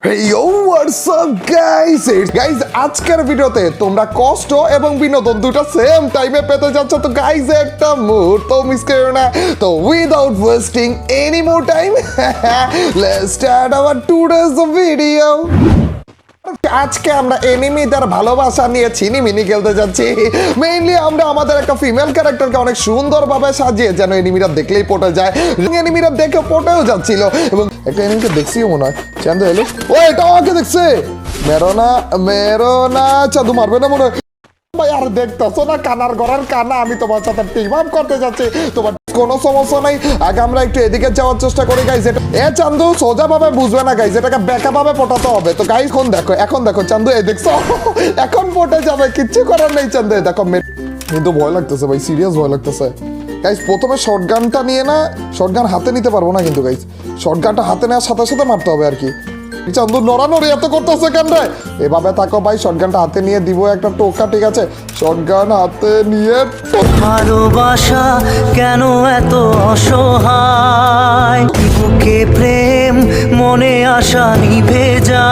Up, guys? Guys আজকের ভিডিওতে তোমরা কষ্ট এবং বিনোদন দুটো সেম টাইমে পেতে যাচ্ছ। তো গাইজ একটা মুহূর্ত মিস করো না। তো without wasting any more time let's start our today's video আজকে আমরা এনিমিদের ভালোবাসা নিয়ে চিনিমিনি খেলতে যাচ্ছি। মেইনলি আমরা আমাদের একটা ফিমেল ক্যারেক্টারকে অনেক সুন্দরভাবে সাজিয়ে যেন এনিমিরা দেখলেই পটে যায়। এনিমিরা দেখে পটেও যাচ্ছিল। এবং একটা এনিমিকে দেখছিও মনে হয়। চান্দু এলো। ও এটা আমাকে দেখছে। মেরো না মেরো না, চাঁদু মারবে না মনে হয়। ভাই, আর দেখতেছো না, কানার গড়ার কানা, আমি তোমার সাথে টিম আপ করতে যাচ্ছি। তোমার কোনো সমস্যা নাই। আগে আমরা একটু এদিকে যাওয়ার চেষ্টা করি গাইজ এটা এ, চান্দু, সোজা ভাবে বুঝবে না গাইজ এটাকে বেকা ভাবে পটাতে হবে। তো গাইজ এখন দেখো এখন দেখো, চান্দু, এ, দেখছ? এখন পটে যাবে, কিচ্ছু করার নেই, চান্দু। দেখো কিন্তু ভয় লাগতেছে ভাই সিরিয়াস ভয় লাগতেছে। গাইজ প্রথমে শর্ট গানটা নিয়ে না শর্টগান হাতে নিতে পারব না কিন্তু গাইজ শর্ট গানটা হাতে নেওয়ার সাথে সাথে মারতে হবে আর কি। চান্দু নড়ানড়ি এত করতেছে কেন রে এভাবে থাকো ভাই শটগানটা হাতে নিয়ে দিব একটা টোকা, ঠিক আছে? শটগান হাতে নিয়ে ভালোবাসা কেন এত অসহায়? বুকে প্রেম, মনে আশা নিভে যায়।